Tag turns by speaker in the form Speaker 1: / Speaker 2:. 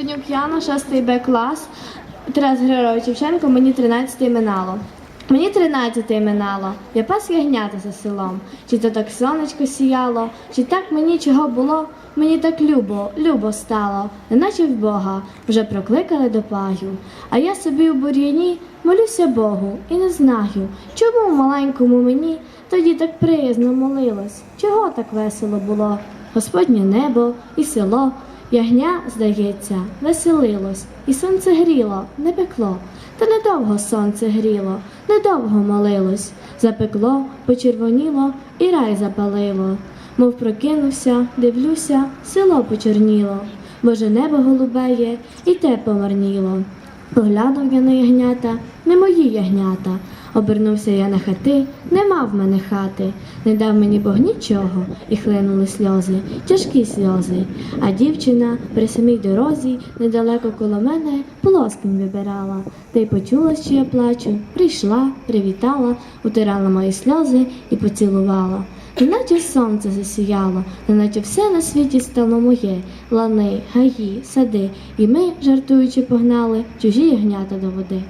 Speaker 1: Середнюк Яна, 6 Б клас. Тарас Григорович Шевченко, мені 13 минало. Мені 13 минало, я пас ягнята за селом. Чи то так сонечко сіяло, чи так мені чого було, мені так любо, любо стало, неначе в Бога вже прокликали до паю. А я собі у бур'яні молюся Богу і не знаю, чому маленькому мені тоді так приязно молилось, чого так весело було. Господнє небо і село, ягня, здається, веселилось, і сонце гріло, не пекло. Та недовго сонце гріло, недовго молилось, запекло, почервоніло і рай запалило. Мов прокинувся, дивлюся, село почорніло, Боже небо голубеє, і те помарніло. Поглянув я на ягнята, не мої ягнята. Обернувся я на хати, нема в мене хати, не дав мені Бог нічого, і хлинули сльози, тяжкі сльози. А дівчина при самій дорозі, недалеко коло мене, полоском вибирала. Та й почула, що я плачу, прийшла, привітала, утирала мої сльози і поцілувала. Неначе сонце засіяло, неначе все на світі стало моє, лани, гаї, сади, і ми, жартуючи, погнали чужі ягнята до води.